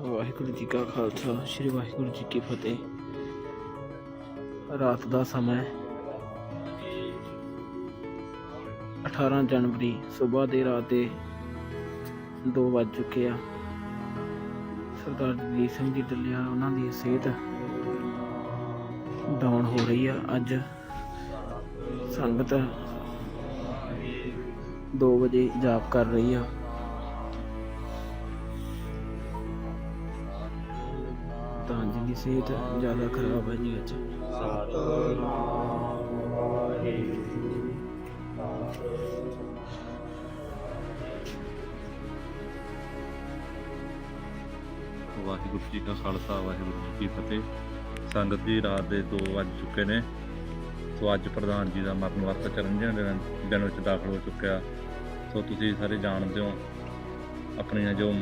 ਵਾਹਿਗੁਰੂ ਜੀ ਕਾ ਖਾਲਸਾ, ਸ੍ਰੀ ਵਾਹਿਗੁਰੂ ਜੀ ਕੀ ਫਤਿਹ। ਰਾਤ ਦਾ ਸਮਾਂ ਹੈ। 18 ਜਨਵਰੀ ਸਵੇਰ ਦੇ ਰਾਤ ਦੇ 2 ਵੱਜ ਚੁੱਕੇ ਆ। ਸਰਦਾਰ ਜਗਦੀਪ ਸਿੰਘ ਜੀ ਡੱਲਿਆ, ਉਹਨਾਂ ਦੀ ਸਿਹਤ ਡਾਊਨ ਹੋ ਰਹੀ ਆ। ਅੱਜ ਸੰਗਤ 2 ਵਜੇ ਜਾਪ ਕਰ ਰਹੀ ਆ। ਤਾਂ ਜੀ ਸਿਹਤ ਜ਼ਿਆਦਾ ਖਰਾਬ ਹੈ ਜੀ ਅੱਜ ਵਾਹਿਗੁਰੂ ਜੀ ਕਾ ਖਾਲਸਾ, ਵਾਹਿਗੁਰੂ ਜੀ ਕੀ ਫਤਿਹ। ਸੰਗਤ ਜੀ, ਰਾਤ ਦੇ 2 ਵੱਜ ਚੁੱਕੇ ਨੇ। ਸੋ ਅੱਜ ਪ੍ਰਧਾਨ ਜੀ ਦਾ ਮਰਨ ਵਰਤ ਚਰਨਜੀਆਂ ਦਿਨ ਵਿੱਚ ਦਾਖਲ ਹੋ ਚੁੱਕਿਆ। ਸੋ ਤੁਸੀਂ ਸਾਰੇ ਜਾਣਦੇ ਹੋ, ਆਪਣੀਆਂ ਜੋ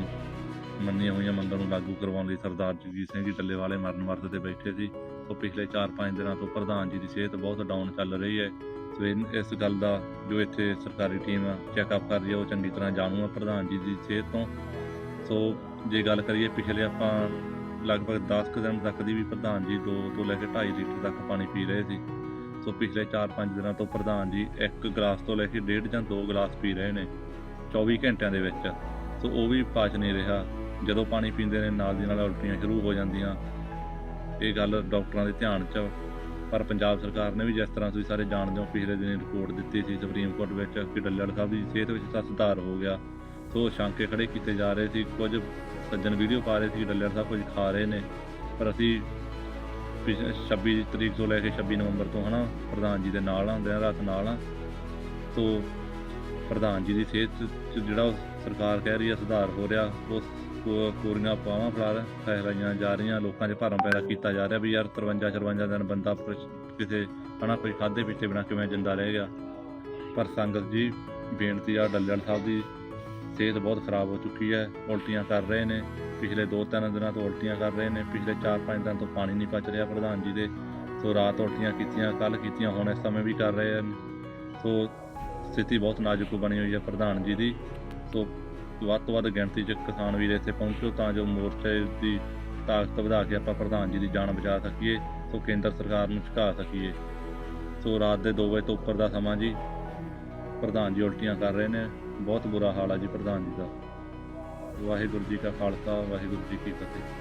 ਮੰਨੀਆਂ ਹੋਈਆਂ ਮੰਗਾਂ ਨੂੰ ਲਾਗੂ ਕਰਵਾਉਣ ਲਈ ਸਰਦਾਰ ਜਗਜੀਤ ਸਿੰਘ ਜੀ ਟੱਲੇਵਾਲੇ ਮਰਨ ਵਰਤ ਤੇ ਬੈਠੇ ਸੀ। ਸੋ ਪਿਛਲੇ 4-5 ਦਿਨਾਂ ਤੋਂ ਪ੍ਰਧਾਨ ਜੀ ਦੀ ਸਿਹਤ ਬਹੁਤ ਡਾਊਨ ਚੱਲ ਰਹੀ ਹੈ। ਸੋ ਇਸ ਗੱਲ ਦਾ ਜੋ ਇੱਥੇ ਸਰਕਾਰੀ ਟੀਮ ਚੈੱਕਅਪ ਕਰ ਰਹੀ ਹੈ, ਉਹ ਚੰਗੀ ਤਰ੍ਹਾਂ ਜਾਣੂ ਹੈ ਪ੍ਰਧਾਨ ਜੀ ਦੀ ਸਿਹਤ ਤੋਂ। ਸੋ ਜੇ ਗੱਲ ਕਰੀਏ ਪਿਛਲੇ ਆਪਾਂ ਲਗਭਗ 10 ਕੁ ਦਿਨ ਤੱਕ ਦੀ ਵੀ ਪ੍ਰਧਾਨ ਜੀ 2 ਤੋਂ ਲੈ ਕੇ 2.5 ਲੀਟਰ ਤੱਕ ਪਾਣੀ ਪੀ ਰਹੇ ਸੀ। ਸੋ ਪਿਛਲੇ 4-5 ਦਿਨਾਂ ਤੋਂ ਪ੍ਰਧਾਨ ਜੀ ਇੱਕ ਗਲਾਸ ਤੋਂ ਲੈ ਕੇ ਡੇਢ ਜਾਂ 2 ਗਲਾਸ ਪੀ ਰਹੇ ਨੇ 24 ਘੰਟਿਆਂ ਦੇ ਵਿੱਚ। ਸੋ ਉਹ ਵੀ ਪਚ ਨਹੀਂ ਰਿਹਾ। ਜਦੋਂ ਪਾਣੀ ਪੀਂਦੇ ਨੇ, ਨਾਲ ਦੀ ਨਾਲ ਉਲਟੀਆਂ ਸ਼ੁਰੂ ਹੋ ਜਾਂਦੀਆਂ। ਇਹ ਗੱਲ ਡਾਕਟਰਾਂ ਦੇ ਧਿਆਨ 'ਚ ਪਰ ਪੰਜਾਬ ਸਰਕਾਰ ਨੇ ਵੀ ਜਿਸ ਤਰ੍ਹਾਂ ਤੁਸੀਂ ਸਾਰੇ ਜਾਣਦੇ ਹੋ, ਪਿਛਲੇ ਦਿਨੀ ਰਿਪੋਰਟ ਦਿੱਤੀ ਸੀ ਸੁਪਰੀਮ ਕੋਰਟ ਵਿੱਚ ਕਿ ਡੱਲੜ ਸਾਹਿਬ ਦੀ ਸਿਹਤ ਵਿੱਚ ਤਾਂ ਸੁਧਾਰ ਹੋ ਗਿਆ। ਸੋ ਸ਼ਾਂਕੇ ਖੜੇ ਕੀਤੇ ਜਾ ਰਹੇ ਸੀ। ਕੁਝ ਸੱਜਣ ਵੀਡੀਓ ਪਾ ਰਹੇ ਸੀ ਕਿ ਡੱਲੜ ਸਾਹਿਬ ਕੁਝ ਖਾ ਰਹੇ ਨੇ। ਪਰ ਅਸੀਂ ਪਿਛ- 26 ਤਰੀਕ ਤੋਂ ਲੈ ਕੇ 26 ਨਵੰਬਰ ਤੋਂ ਹਨਾ, ਪ੍ਰਧਾਨ ਜੀ ਦੇ ਨਾਲ ਆਉਂਦੇ ਆ, ਰਾਤ ਨਾਲ ਆ। ਸੋ ਪ੍ਰਧਾਨ ਜੀ ਦੀ ਸਿਹਤ 'ਚ ਜਿਹੜਾ ਉਹ ਸਰਕਾਰ ਕਹਿ ਰਹੀ ਹੈ ਸੁਧਾਰ ਹੋ ਰਿਹਾ, ਉਸ ਕੋਰੀਆਂ ਪਾਵਾਂ ਫਲਾਰ ਫੈਲਾਈਆਂ ਜਾ ਰਹੀਆਂ, ਲੋਕਾਂ 'ਚ ਭਰਮ ਪੈਦਾ ਕੀਤਾ ਜਾ ਰਿਹਾ ਵੀ ਯਾਰ 53 54 ਦਿਨ ਬੰਦਾ ਪ੍ਰਸ਼- ਕਿਸੇ, ਹਨਾ, ਕੋਈ ਖਾਦੇ ਪੀਤੇ ਬਿਨਾ ਕਿਵੇਂ ਜਿੰਦਾ ਰਹਿ ਗਿਆ। ਪਰ ਸੰਗਤ ਜੀ, ਬੇਨਤੀ ਆ, ਡੱਲੇਵਾਲ ਸਾਹਿਬ ਦੀ ਸਿਹਤ ਬਹੁਤ ਖਰਾਬ ਹੋ ਚੁੱਕੀ ਹੈ, ਉਲਟੀਆਂ ਕਰ ਰਹੇ ਨੇ, ਪਿਛਲੇ 2-3 ਦਿਨਾਂ ਤੋਂ ਉਲਟੀਆਂ ਕਰ ਰਹੇ ਨੇ, ਪਿਛਲੇ 4-5 ਦਿਨ ਤੋਂ ਪਾਣੀ ਨਹੀਂ ਪਚ ਰਿਹਾ ਪ੍ਰਧਾਨ ਜੀ ਦੇ, ਸੋ ਰਾਤ ਉਲਟੀਆਂ ਕੀਤੀਆਂ ਕੱਲ ਕੀਤੀਆਂ, ਹੁਣ ਇਸ ਸਮੇਂ ਵੀ ਕਰ ਰਹੇ ਹਨ। ਸੋ ਸਥਿਤੀ ਬਹੁਤ ਨਾਜ਼ੁਕ ਬਣੀ ਹੋਈ ਹੈ ਪ੍ਰਧਾਨ ਜੀ ਦੀ, ਸੋ ਵੱਧ ਤੋਂ ਵੱਧ ਗਿਣਤੀ 'ਚ ਕਿਸਾਨ ਵੀਰ ਇੱਥੇ ਪਹੁੰਚੋ ਤਾਂ ਜੋ ਮੋਰਚੇ ਦੀ ਤਾਕਤ ਵਧਾ ਕੇ ਆਪਾਂ ਪ੍ਰਧਾਨ ਜੀ ਦੀ ਜਾਨ ਬਚਾ ਸਕੀਏ, ਸੋ ਕੇਂਦਰ ਸਰਕਾਰ ਨੂੰ ਝੁਕਾ ਸਕੀਏ। ਸੋ ਰਾਤ ਦੇ 2 ਵਜੇ ਤੋਂ ਉੱਪਰ ਦਾ ਸਮਾਂ ਜੀ। ਪ੍ਰਧਾਨ ਜੀ ਉਲਟੀਆਂ ਕਰ ਰਹੇ ਨੇ। ਬਹੁਤ ਬੁਰਾ ਹਾਲ ਆ ਜੀ ਪ੍ਰਧਾਨ ਜੀ ਦਾ। ਵਾਹਿਗੁਰੂ ਜੀ ਕਾ ਖਾਲਸਾ, ਵਾਹਿਗੁਰੂ ਜੀ ਕੀ ਫਤਿਹ।